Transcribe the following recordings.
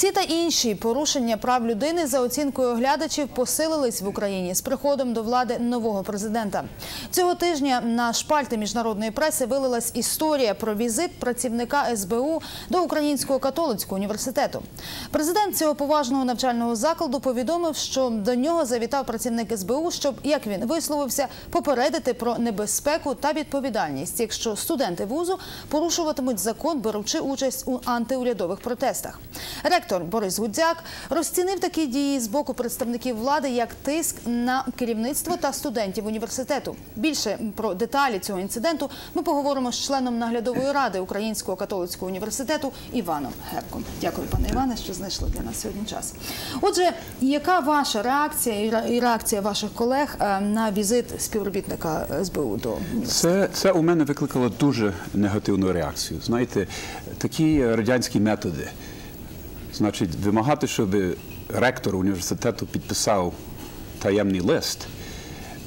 Ці та інші порушення прав людини за оцінкою оглядачів посилились в Україні з приходом до влади нового президента. Цього тижня на шпальти міжнародної преси вилилась історія про візит працівника СБУ до Українського католицького університету. Президент цього поважного навчального закладу повідомив, що до нього завітав працівник СБУ, щоб, як він висловився, попередити про небезпеку та відповідальність, якщо студенти вузу порушуватимуть закон, беручи участь у антиурядових протестах. Ректор Борис Гудзяк розцінив такі дії з боку представників влади як тиск на керівництво та студентів університету. Більше про деталі цього інциденту ми поговоримо з членом наглядової ради Українського католицького університету Іваном Гепком. Дякую, пане Іване, що знайшли для нас сьогодні час. Отже, яка ваша реакція і ре- і реакція ваших колег е, на візит співробітника СБУ до Це, це у мене викликало дуже негативну реакцію. Знаєте, такі радянські методи, значить, вимагати, щоб ректор університету підписав таємний лист.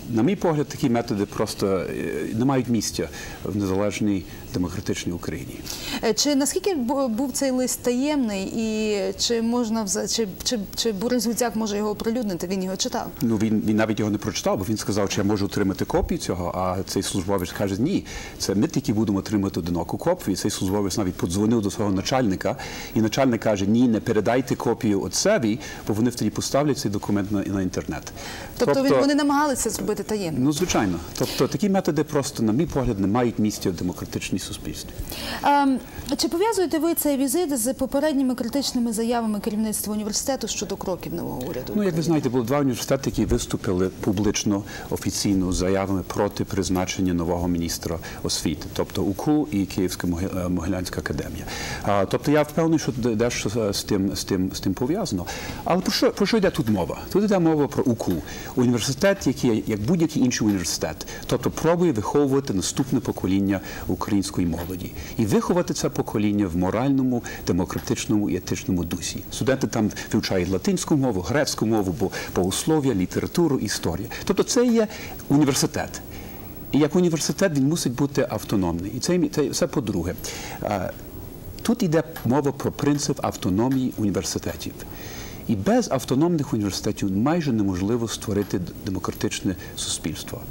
На мій погляд, такі методи просто е, не мають місця в незалежній демократичній Україні. Е, Чи наскільки був цей лист таємний, і чи можна чи, чи, чи Борис Гуцяк може його оприлюднити? Він його читав? Ну він, він навіть його не прочитав, бо він сказав, чи я можу отримати копію цього. А цей службовець каже, ні, це ми тільки будемо отримати одиноку копію. І цей службовець навіть подзвонив до свого начальника, і начальник каже: Ні, не передайте копію отцеві, бо вони тоді поставлять цей документ на, на інтернет. Тобто, він- вони намагалися зробити таємно. Ну, звичайно. Тобто такі методи просто, на мій погляд, не мають місця в демократичній суспільстві. Ем, чи пов'язуєте ви цей візит з попередніми критичними заявами керівництва університету щодо кроків нового уряду? Ну, як ви знаєте, було два університети, які виступили публічно офіційно з заявами проти призначення нового міністра освіти, тобто УКУ і Київська е, Могилянська академія. А, тобто я впевнений, що де- дещо е, з тим з тим з тим пов'язано. Але про що про що йде тут мова? Тут йде мова про УКУ, університет, який як будь-який інший університет, тобто пробує виховувати наступне покоління української молоді і виховати це покоління в моральному, демократичному і етичному дусі. Студенти там вивчають латинську мову, грецьку мову, бо- богослов'я, літературу, історію. Тобто це є університет. І як університет він мусить бути автономний. І це, це, це по-друге. Тут йде мова про принцип автономії університетів. І без автономних університетів майже неможливо створити демократичне суспільство.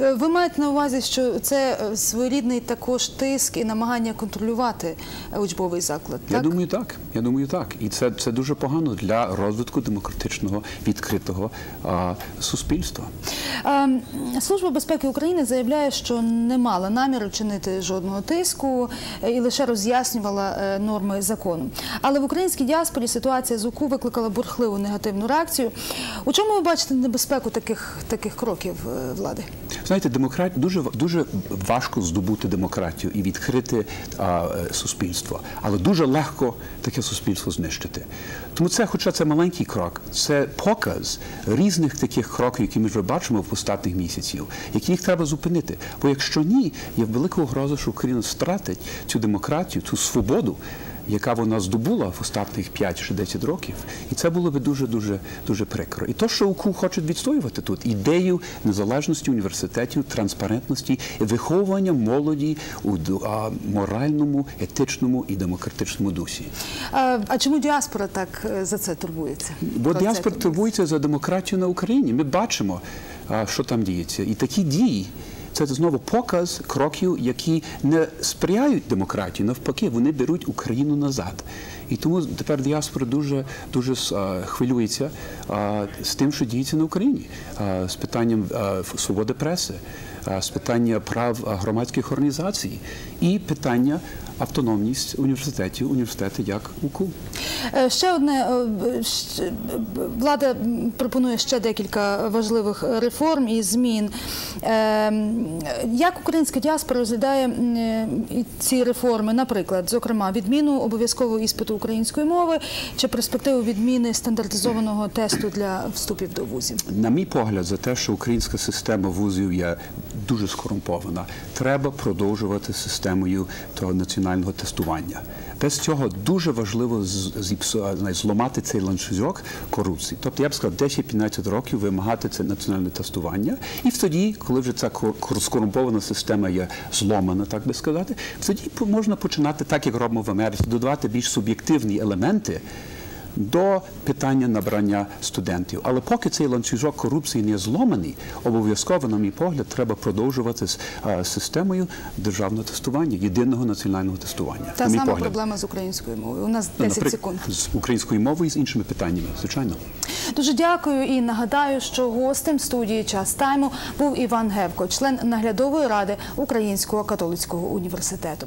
Е, Ви маєте на увазі, що це е, своєрідний також тиск і намагання контролювати е, учбовий заклад, Я думаю, так. Я думаю, так. І це, це дуже погано для розвитку демократичного відкритого а, суспільства. Служба безпеки України заявляє, що не мала наміру чинити жодного тиску і лише роз'яснювала норми закону. Але в українській діаспорі ситуація з УКУ викликала бурхливу негативну реакцію. У чому ви бачите небезпеку таких, таких кроків е, влади? Знаєте, демократ дуже дуже важко здобути демократію і відкрити а, е, суспільство, але дуже легко таке суспільство знищити. Тому це, хоча це маленький крок, це показ різних таких кроків, які ми вже бачимо в останніх місяців, які їх треба зупинити. Бо якщо ні, є велика угроза, що Україна втратить цю демократію, цю свободу. Яка вона здобула в останніх 5 чи 10 років, і це було би дуже дуже дуже прикро. І то, що УКУ хоче відстоювати тут ідею незалежності університетів, транспарентності виховування молоді у моральному, етичному і демократичному дусі. А, а чому діаспора так е, за це турбується? Бо Про діаспора турбується за демократію на Україні. Ми бачимо, що там діється. І такі дії. Це знову показ кроків, які не сприяють демократії, навпаки, вони беруть Україну назад. І тому тепер діаспора дуже дуже хвилюється з тим, що діється на Україні, з питанням свободи преси, з питання прав громадських організацій і питання автономність університетів, університети як УКУ. Е, Ще одне е, влада пропонує ще декілька важливих реформ і змін. Е, Як українська діаспора розглядає ці реформи, наприклад, зокрема, відміну обов'язкового іспиту української мови чи перспективу відміни стандартизованого тесту для вступів до вузів? На мій погляд, за те, що українська система вузів є дуже скорумпована, треба продовжувати системою того національного тестування. Без цього дуже важливо зламати цей ланцюжок корупції. Тобто я б сказав, 10-15 років вимагати це національне тестування, і тоді, коли вже ця кор- кор- скорумпована система є зломана, так би сказати, тоді можна починати так, як робимо в Америці, додавати більш суб'єктивні елементи до питання набрання студентів. Але поки цей ланцюжок корупції не зломаний, обов'язково, на мій погляд, треба продовжувати з системою державного тестування, єдиного національного тестування. Та на сама погляд. проблема з українською мовою. У нас Ну, 10 наприк- секунд. з українською мовою і з іншими питаннями, звичайно. Дуже дякую і нагадаю, що гостем студії час тайму був Іван Гевко, член наглядової ради Українського католицького університету.